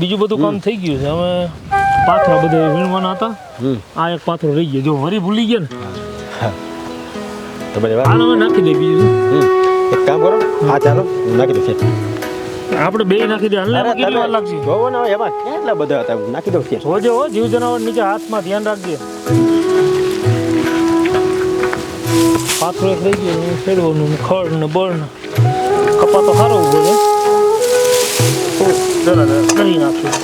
બીજું બધું કામ થઈ ગયું છે. હવે પાથરા બધે વીણવાના હતા. આ એક પાથરો રહી ગયો. જો વરી ભૂલી ગયા ને. તમારી વાત હાલ નાખી દે બીજું. એક કામ કરો. આ ચાલો. નાખી દો છે. આપણે બે નાખી દે હાલ કેટલી વાર લાગશે? જોવો ને એમાં કેટલા બધા હતા? નાખી દો છે. જોજે હો જીવ જનાવર નીચે હાથમાં ધ્યાન રાખજે. પાથરો થઈ ગયો. ને ખેડવાનું ખડ ને બળ ને. કપા તો સારો ઊભો છે. તો no જરા કરી નાખ્યું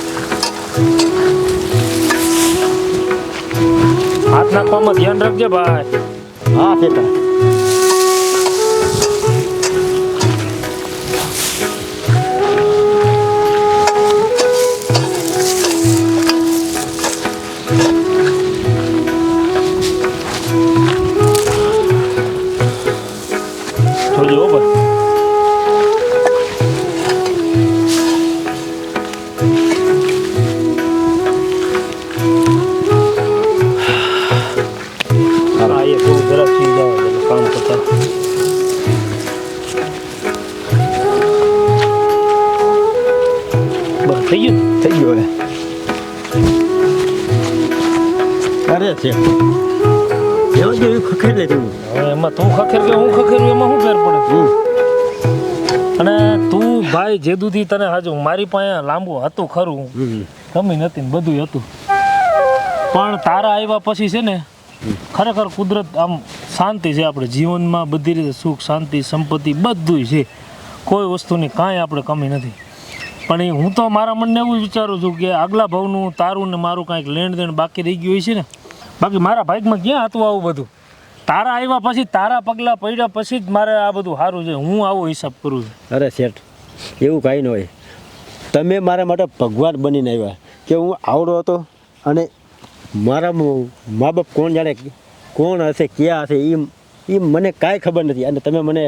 હાથ નાખવામાં ધ્યાન રાખજે ભાઈ હા બેટા જોજો હો તું જે દૂધી તને હાજુ મારી પાસે લાંબુ હતું ખરું. કમી નથી ને બધું હતું. પણ તારા આવ્યા પછી છે ને ખરેખર કુદરત આમ શાંતિ છે આપણે જીવનમાં બધી રીતે સુખ શાંતિ સંપત્તિ બધું છે. કોઈ વસ્તુની કાંઈ આપણે કમી નથી. પણ એ હું તો મારા મનને એવું વિચારું છું કે આગલા ભાવનું તારું ને મારું કાંઈક લેણ દેણ બાકી રહી ગયું હોય છે ને. બાકી મારા ભાગમાં ક્યાં હતું આવું બધું? તારા આવ્યા પછી તારા પગલાં પડ્યા પછી જ મારે આ બધું સારું છે. હું આવો હિસાબ કરું છું. અરે શેઠ એવું કાંઈ ન હોય. તમે મારા માટે ભગવાન બનીને આવ્યા કે હું આવડો હતો અને મારા મા બાપ કોણ જાણે કોણ હશે, ક્યાં હશે એ એ મને કાંઈ ખબર નથી. અને તમે મને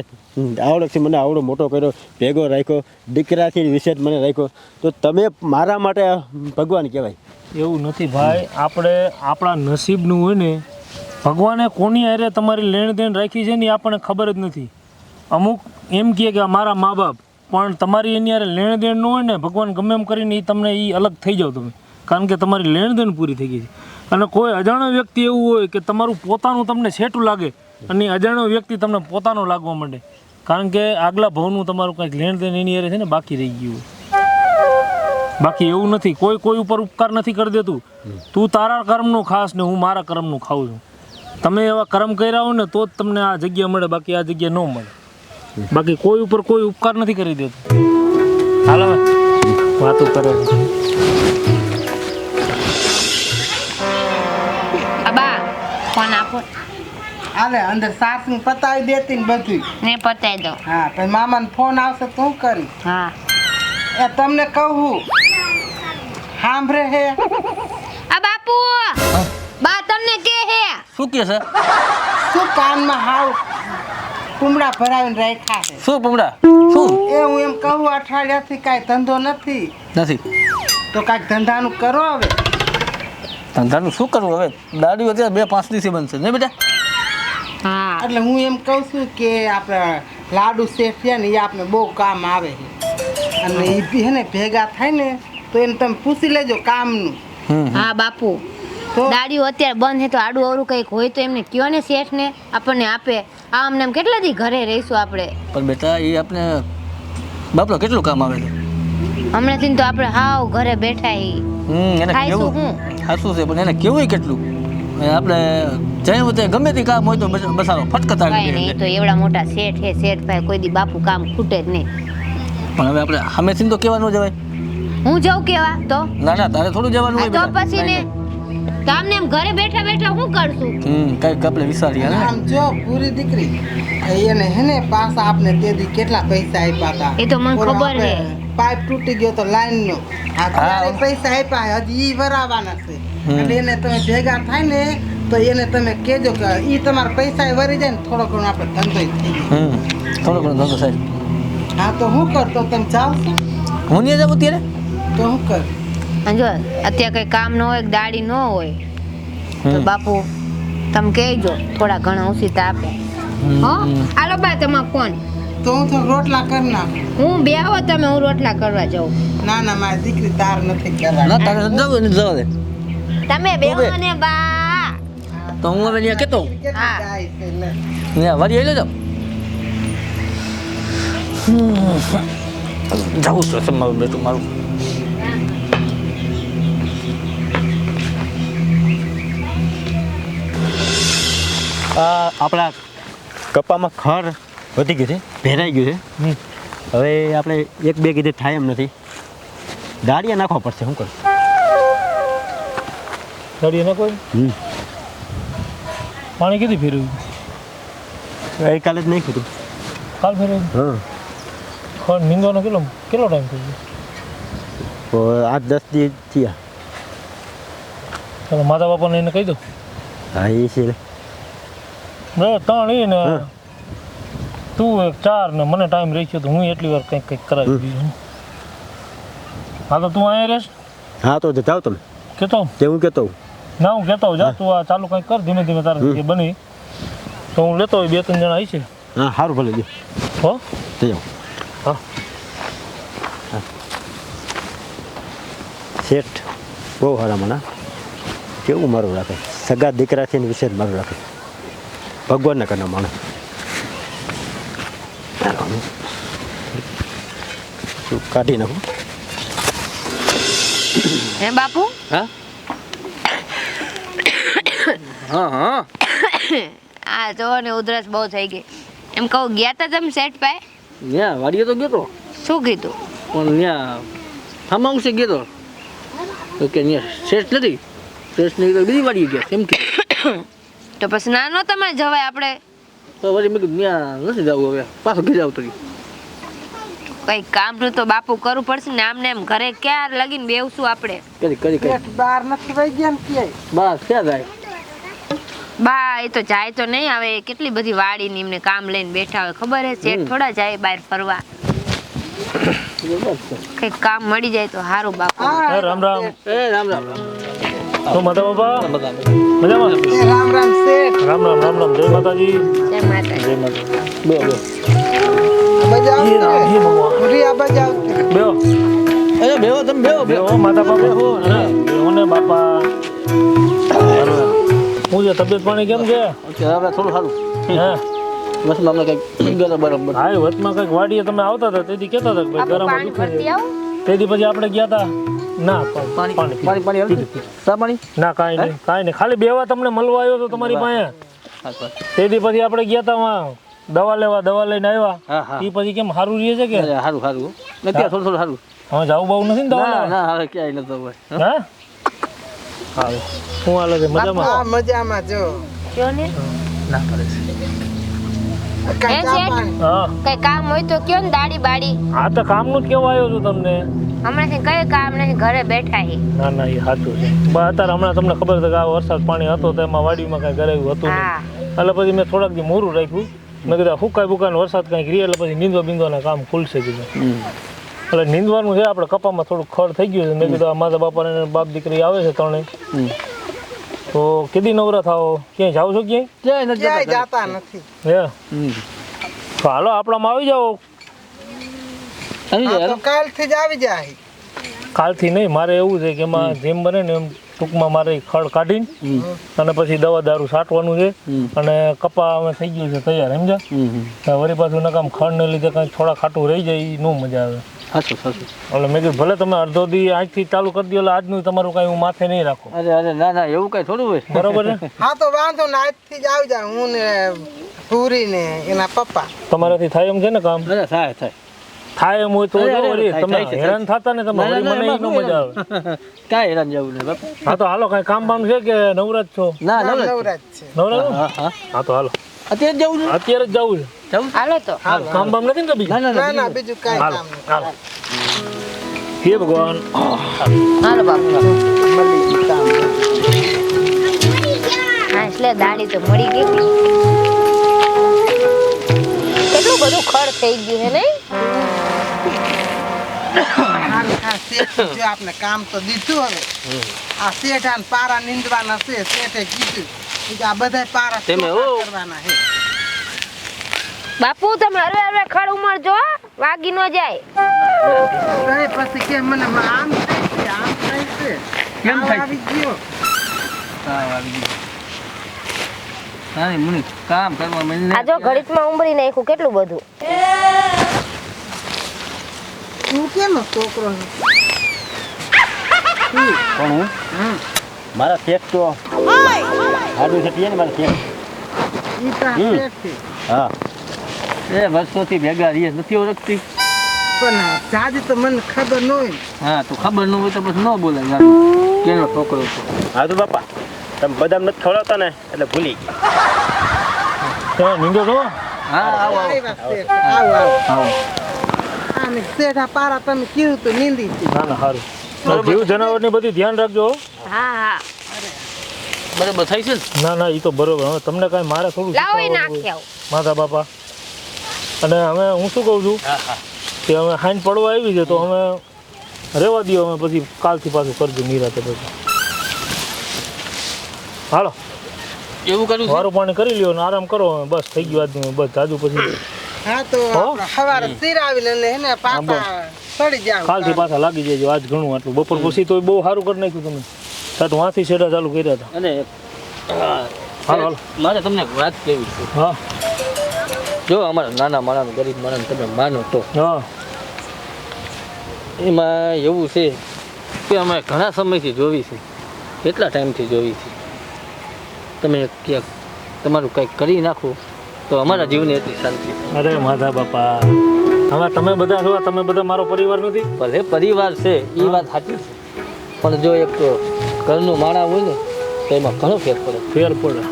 આવડોથી મને આવડો મોટો કર્યો, ભેગો રાખ્યો, દીકરાથી વિશેષ મને રાખ્યો. તો તમે મારા માટે ભગવાન કહેવાય. એવું નથી ભાઈ, આપણે આપણા નસીબનું હોય ને, ભગવાને કોની હારે તમારી લેણ દેણ રાખી છે ને એ આપણને ખબર જ નથી. અમુક એમ કહે કે મારા મા બાપ પણ તમારી એની યારે લેણ દેણ ન હોય ને, ભગવાન ગમે એમ કરીને એ તમને એ અલગ થઈ જાઓ તમે. કારણ કે તમારી લેણ દેણ પૂરી થઈ ગઈ છે. અને કોઈ અજાણ્યો વ્યક્તિ એવું હોય કે તમારું પોતાનું તમને છેટું લાગે અને અજાણ્યો વ્યક્તિ તમને પોતાનો લાગવા માંડે. કારણ કે આગલા ભાવનું તમારું કંઈક લેણ દેણ એની હારે છે ને બાકી રહી ગયું બાકી એવું નથી. કોઈ કોઈ ઉપર ઉપકાર નથી કરી દેતું. તું તારા કર્મનું ખાસ ને હું મારા કર્મનું ખાઉં છું. તમે એવા કર્મ કર્યા હો ને, તો જ તમને આ જગ્યા મળે, બાકી આ જગ્યા ન મળે. બાકી કોઈ ઉપર કોઈ ઉપકાર નથી કરી દેતું. હાલો હવે વાતો કરે છે. અબા ફોન આપો. આલે અંદર સાસુ પતાવી દેતી ને બધું ને પતાઈ દો. હા પછી મામાને ફોન આવશે તો હું કરી? હા. એ તમને કહું સાંભળે હે? આ બાપુ બા તમને કે હે? શું કે છે? શું કાનમાં હાવ કુમડા ભરાવીને રાખ્યા છે. શું પૂમડા શું? એ હું એમ કહું અઠવાડિયાથી કાંઈ ધંધો નથી. નથી. તો કાંઈક ધંધાનું કરો હવે. ધંધાનું શું કરવું હવે? દાડી અત્યારે બે પાંચ દિવસે બનશે ને બેટા? હા. એટલે હું એમ કહું છું કે આપણે લાડુ શેઠ છે ને એ આપણે બહુ કામ આવે છે. અને એ બી હે ને ભેગા થાય ને તો એને તમે પૂછી લેજો કામનું. હા બાપુ. તો દાડીઓ અત્યારે બંધ છે તો આડું અવરું કંઈક હોય તો એમને કયો ને શેઠને આપણને આપે. આ ને આમ કેટલા દી ઘરે રહીશું આપણે? પણ બેટા એ આપણે બાપલો કેટલું કામ આવે છે? હમણાંથી તો આપણે હાવ ઘરે બેઠા હી. હમ એને કેવું? હું? ખાસું છે પણ એને કેવું કેટલું? આપણે જઈ વખતે ગમે તે કામ હોય તો બસ- બસારો ફટકતા કાંઈ નહીં તો એવડા મોટા શેઠ હે શેઠ ભાઈ કોઈ દી બાપુ કામ ખૂટે જ નહીં. પણ હવે આપણે સામેથી તો કહેવાનું જવાય. હું જાઉં કેવા? તો? ના ના તારે થોડું જવાનું હોય તો પછી ને તો આમને એમ ઘરે બેઠા બેઠા શું કરશું? હમ કઈ આપણે વિચારીએ ને. આમ જો પૂરી દીકરી. એને હે ને પાસ આપને તે દી કેટલા પૈસા આપ્યા હતા. એ તો મને ખબર હે. પાઇપ તૂટી ગયો તો લાઈન નો આ પૈસા આપ્યા હજી ઈ વરાવાના છે. એટલે એને તમે ભેગા થાય ને તો એને તમે કેજો કે ઈ તમારા પૈસા વરી જાય ને થોડો ઘણો આપણે ધંધો થઈ જાય હમ થોડો ઘણો ધંધો સાહેબ હા તો હું કર તો તમે ચાલશો? હું નહીં જાઉં અત્યારે? તો હું કર. અને જો અત્યારે કઈ કામ ન હોય કે દાડી ન હોય તો બાપુ તમે કહેજો થોડા ઘણા ઉસીતા આપે. હો? આલો બા તમારો ફોન. તો હું તો રોટલા કરી નાખ. હું બે આવો તમે હું રોટલા કરવા જાઉં. ના ના મારી દીકરી તાર નથી ના તારે જવું દે. તમે બે. ને બા. તો હું હવે ત્યાં કહેતો હા. ત્યાં વાડી આવી લેજો. જવું છું તમારું બેટું મારું. આપણા કપામાં ખર વધી ગયું છે ભેરાઈ ગયું છે. હવે આપણે એક બે કીધે થાય એમ નથી. દાળિયા નાખવા પડશે શું કરું દાળિયા નાખો પાણી કીધું ફેરવ્યું? ગઈકાલે જ નહીં કીધું કાલ ફેરવ્યું? હા. ખર નીંદવાનો કેટલો કેટલો ટાઈમ થઈ ગયો? તો આઠ દસ દિવસ થયા. માતા બાપાને એને કહી દો. હા એ છે. બરાબર ત્રણ એ ને તું એક ચાર ને મને ટાઈમ રહી ગયો તો હું એટલી વાર કંઈક કંઈક કરાવી દઈશ. હા તો તું અહીંયા રહેશ? હા તો જાઓ તમે. કેતો? તે હું કહેતો ના હું હોઉં, જા તું આ ચાલુ કંઈક કર ધીમે ધીમે તારે. જે બની તો હું લેતો હોય બે ત્રણ જણા આવી છે. હા સારું ભલે જો. હો? તે જાઓ. હા. શેઠ બહુ સારા મને કેવું મારું રાખે? સગા દીકરા છે ને વિશે મારું રાખે? ભગવાનના કરના માણસ. શું કાઢી નાખું? હે બાપુ? હા? હા હા. આ જો ને ઉધરસ બહુ થઈ ગઈ. એમ કહું ગયા તા તમે સેટ પાય ન્યા વાડીએ તો ગયો તો. શું કીધું? પણ ન્યા ફાર્મ છે ગયો તો. કે ન્યા શેઠ નથી? શેઠ નહીં તો બીજી વાડીએ ગયા કેમ કે. તો પછી નાનો તમારે જવાય આપણે. તો પછી મેં કીધું ત્યાં નથી જવું હવે. પાછો ઘેર આવતો કઈ કઈ કામનું તો બાપુ કરવું પડશે ને આમને એમ ઘરે ક્યાં લગીને બેવશું આપણે. કરી કરી કરી. બહાર નથી વહી ગયા ને ક્યાંય? બસ ક્યાં જાય? બા એ તો જાય તો નહીં આવે. કેટલી બધી વાડી ની એમને કામ લઈને બેઠા હોય. ખબર હે? શેઠ થોડા જાય બહાર ફરવા. કઈ કામ મળી જાય તો સારું બાપુ. રામ રામ. એ રામ રામ. તો માતા બાપા? મજામાં? રામ રામ શેઠ. રામ રામ રામ રામ. જય માતાજી. જય માતાજી. જય માતા બે બે. બજાવ અરે તમે બેહો બેહો બેહો માતા બાપા. બેહો, હા. બેહો ને બાપા. હું છે તબિયત પાણી કેમ છે? હવે થોડું સારું હે? બસ હમણાં કંઈક ગયો બરાબર. હા વચમાં કંઈક વાડીએ તમે આવતા હતા તેથી કહેતા હતા ગરમ તેથી પછી આપણે ગયા હતા ના પાણી પાણી પાણી પાણી પીધું, આવી પાણી? ના કાંઈ નહીં કાંઈ નહીં. ખાલી બેવા તમને મળવા આવ્યો તો તમારી પાસે. તેથી પછી આપણે ગયા હતા વાં દવા લેવા દવા લઈને આવ્યા. હા હા. એ પછી કેમ સારું રહે છે કે? સારું સારું નથી થોડું થોડું સારું હા જાવું બહુ નથી ને દવા ના હવે ક્યાંય નતો હોય. હા? હાલ શું હાલે છે? મજામાં? હા મજામાં જો. જો ને? ના કરે છે. કાંઈ? હા કામ હોય? તો કયો ને દાડી બાડી? આ તો કામનું જ કેવા આવ્યો છું તમને. હમણાંથી કઈ કામ નથી ઘરે બેઠા હી. ના ના એ સાચું છે. બા અત્યારે હમણાં તમને ખબર છે કે આ વરસાદ પાણી હતો તો એમાં વાડીમાં કાંઈ ઘરે હતું નહીં. એટલે પછી મેં થોડાક દી મોરું રાખ્યું. મેં કીધું ફૂકાય ફૂકાય વરસાદ કાંઈક રહે એટલે પછી નીંદવા બીંદવાના કામ ખુલશે કીધું એટલે નીંદવાનું છે આપણે કપામાં થોડું ખડ થઈ ગયું છે. મેં કીધું આ માતા બાપાને અને બાપ દીકરી આવે છે ત્રણે તો કીધી નવરા થાઓ ક્યાંય જાવ છો ક્યાંય? ક્યાંય જતા. નથી. હે? તો હાલો આપણામાં આવી જાઓ. કાલથી જ આવી જાય. કાલથી નહીં મારે એવું છે કે એમાં જેમ બને ને એમ ટૂંકમાં મારે ખડ કાઢીને અને પછી દવા દારૂ છાંટવાનું છે અને કપા અમે થઈ ગયું છે તૈયાર સમજ્યા? હમ. વળી પાછું નકામ ખડને લીધે કાંઈ થોડા ખાટું રહી જાય એ ન મજા આવે. સાચું સાચું. એટલે મેં કીધું ભલે તમે અડધો દી આજથી ચાલુ કરી દો એટલે આજનું તમારું કાંઈ હું માથે નહીં રાખો. અરે અરે ના ના એવું કઈ થોડું હોય. બરોબર છે? હા તો વાંધો ને આજથી જ આવી જાય હું ને પૂરી ને એના પપ્પા. તમારાથી થાય એમ છે ને કામ? અરે થાય થાય. થાય એમ હોય તો તમે હેરાન થતા ને તમે મને ના, ન મજા આવે. કાંઈ હેરાન જવું નહીં બાપુ. હા તો હાલો કાંઈ કામ બામ છે કે નવરાત છો? ના ના, નવરાજ નવરાજ છે. નવરાત? હા તો હાલો. અત્યારે જવું છે? અત્યારે જ જવું છે. જવું હાલો તો. કામ બામ નથી ને બીજું? ના ના બીજું કાંઈ કામ નથી. હાલો. હે ભગવાન. હાલો બાપુ મળી કામ હા એટલે દાડી તો મળી ગઈ. કેટલું બધું ખડ થઈ ગયું હે નહીં? જો આપણે કામ તો દીધું હવે. આ શેઠ આને પારા નીંદવાના છે શેઠે કીધું. કે આ બધા પારા તેમે ચોખ્ખા ઓ. કરવાના છે. બાપુ તમે હરવે હરવે ખડ ઉમરજો. વાગી ન જાય. કઈ પછી કે મને આમ થાય છે આમ થાય છે. કેમ થાય છે? આવી ગયો. તાવ આવી ગયો. નાની મુની કામ કરવા મને આ જો ઘડીકમાં ઉમરી નાખ્યું કેટલું બધું? તું કેમ છોકરો છે? હું? મારા શેઠ તો આડું છે ને મારા હા. એ વર્ષોથી ભેગા રહીએ નથી ઓળખતી. પણ જાજી તો મને ખબર ન હોય હા તો ખબર ન હોય તો બસ ન બોલાય યાર કેનો છોકરો છે? હા તો બાપા તમે બદામ નથી ખવડાવતા ને એટલે ભૂલી ગયા. તમે નીંદો છો? હા આવો. આવો આવો. આવો. આને શેઠા પારા તમે કીધું તો નીંદી ના ના સારું જીવ જનાવરની બધી ધ્યાન રાખજો હા. હા બરાબર થાય છે ને? ના ના એ તો બરોબર. હવે તમને કાંઈ મારે થોડું માતા બાપા. અને હવે હું શું કહું છું? હા હા. કે હવે હાઈન પડવા આવી છે તો અમે રહેવા દો અમે પછી કાલથી પાછું કરજો નિરાતે પછી. હાલો. એવું કર્યું વારું પાણી કરી લ્યો ને આરામ કરો બસ થઈ ગયું આજનું બસ. જાજુ પછી હા તો સવારે પાછા પડી જાવ કાલથી પાછા લાગી જાય આજ ઘણું આટલું. બપોર પછી તો બહુ સારું કરી નાખ્યું તમે. સાત વાંથી શેડા ચાલુ કર્યા હતા અને હાલો હાલો. મારે તમને વાત કેવી છે? હા. જો અમારા નાના માણસ ગરીબ માણસ તમે માનો તો. હા. એમાં એવું છે કે અમે ઘણા સમયથી જોવી છે. કેટલા ટાઈમથી જોવી છે? તમે ક્યાંક તમારું કંઈક કરી નાખો. તો અમારા જીવને એટલી શાંતિ. અરે માધા બાપા. હવે તમે બધા છો તમે બધા મારો પરિવાર નથી? ભલે પરિવાર છે એ વાત સાચી છે. પણ જો એક ઘરનું માણા હોય ને તો એમાં ઘણો ફેર પડે. ફેર પડે.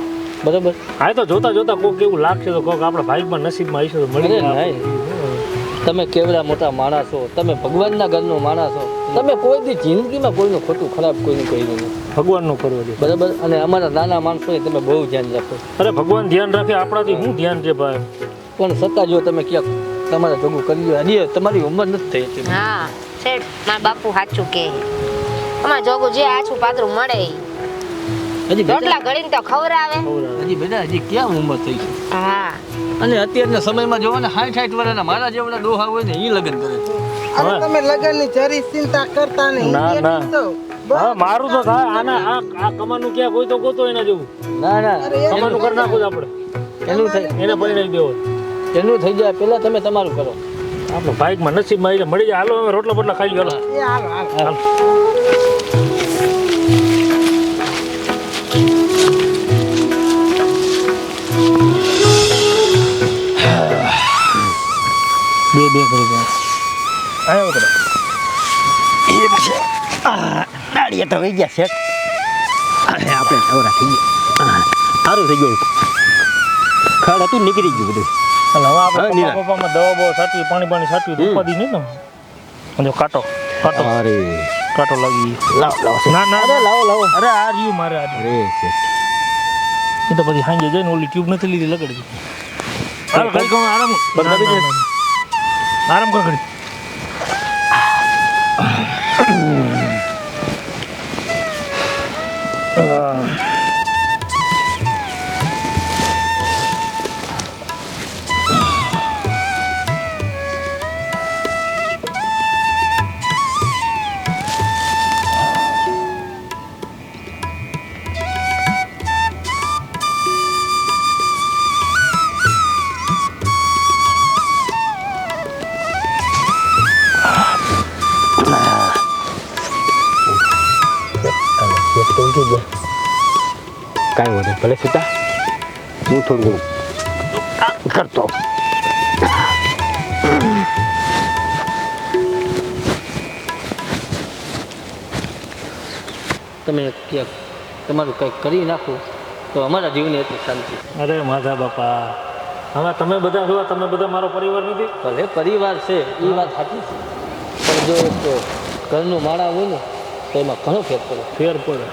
બરાબર? હા તો જોતા જોતા કોક એવું લાગશે તો કોક આપણા ભાઈમાં નસીબમાં આવીશું તો મળી જાય. તમે કેવડા મોટા માણસ છો તમે ભગવાનના ઘરનું માણસ છો તમે કોઈ દી જિંદગીમાં કોઈનું ખોટું ખરાબ કોઈનું કર્યું નહીં. ભગવાનનું કરવું જોઈએ. બરાબર? અને અમારા નાના માણસોને તમે બહુ ધ્યાન રાખો. અરે ભગવાન ધ્યાન રાખે આપણાથી શું ધ્યાન છે ભાઈ? પણ છતાં જો તમે ક્યાંક તમારે ભેગું કરી લો હજી તમારી ઉંમર નથી થઈ. હા શેઠ મારા બાપુ સાચું કે અમારા જોગું જે આછું પાતળું મળે. હજી રોટલા ઘડીને તો ખવડાવે. હજી બેટા હજી ક્યાં ઉંમર થઈ છે? હા. અને અત્યારના સમયમાં જોવો ને સાઠ સાઠ વર્ષના મારા જેવડા ડોહા હોય ને એ લગ્ન કરે અરે તમે લગ્નની જરી ચિંતા કરતા નહીં ના, ના. હા મારું તો થાય આના આ આ કમાનું ક્યાં કોઈ તો ગોતો એના જેવું. ના ના. કમાનું કરી નાખો જ આપણે. એનું થઈ એને પરિણામ દેવો. એનું થઈ જાય પહેલા તમે તમારું કરો. આપણે બાઇકમાં નસીબમાં મળી જાય. હાલો હવે રોટલા બોટલા ખાઈ ગયો. એ હાલો. હાલો. બે બે કરી આવ્યો તો દાડીએ તો વહી ગયા શેઠ. અરે આપણે નવરા થઈ ગયા. સારું થઈ ગયું. ખડ હતું નીકળી ગયું બધું. અને હવે આપણે પપ્પા પપ્પામાં દવા બવા સાચવી પાણી પાણી સાચવી. ઉપાધિ નહીં ને? અને જો કાટો કાટો. અરે. કાંટો લાગી લાવ લાવ ના ના અરે લાવો લાવો. અરે આ રહ્યું મારે આ રહ્યું. અરે શેઠ. એ તો પછી સાંજે જઈને ઓલી ટ્યુબ નથી લીધી લગાડી હાલ કઈ કહું આરામ બંધ ના, કરી ગયા કાંઈ વાંધો. ભલે સુતા હું થોડું ઘણું કરતો તમે ક્યાંક તમારું કંઈક કરી નાખો તો અમારા જીવને એટલી શાંતિ. અરે માધા બાપા હવે તમે બધા જોવા તમે બધા મારો પરિવાર નથી? ભલે પરિવાર છે એ વાત સાચી છે. પણ જો ઘરનું માળા હોય ને તો એમાં ઘણો ફેર પડે. ફેર પડે.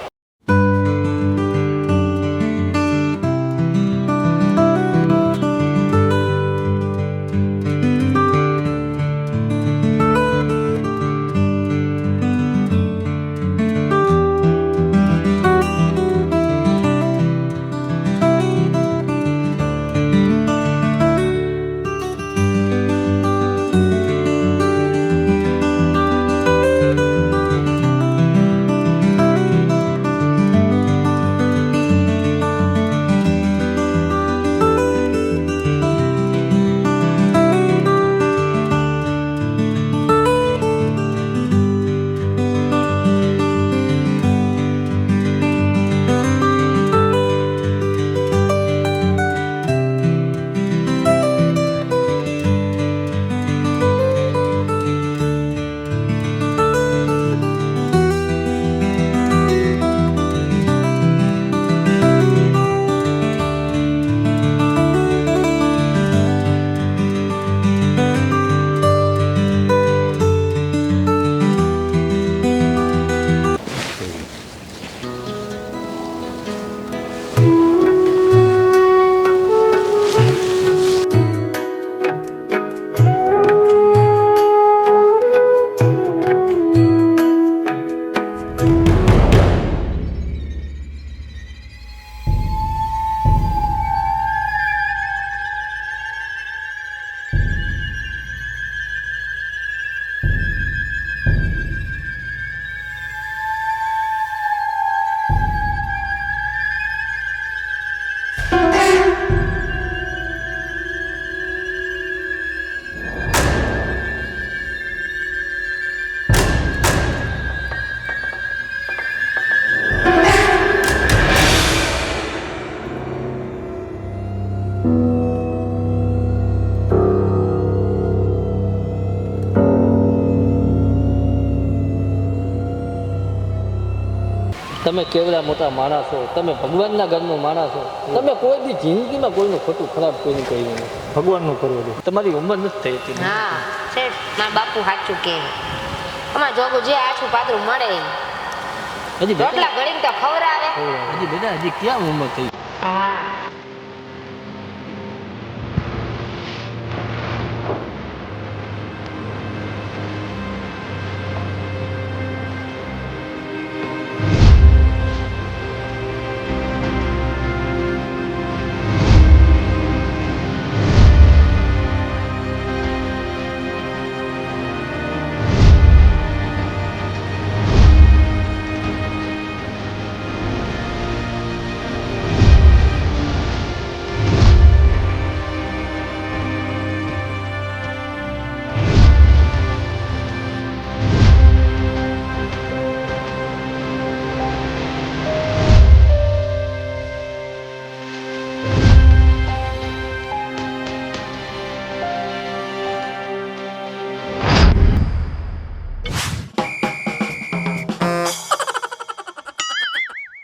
તમે કેવડા મોટા માણસ છો તમે ભગવાનના ઘરનો માણસ છો તમે કોઈ બી જિંદગીમાં કોઈનું ખોટું ખરાબ કોઈનું કર્યું નહીં. ભગવાનનું કરવું દે તમારી ઉંમર નથી થઈ હતી. હા શેઠ મારા બાપુ સાચું કે અમાર જોગું જે આછું પાતળું મળે હજી રોટલા ઘડીને તો ખવડાવે. હજી બેટા હજી ક્યાં ઉંમર થઈ? હા.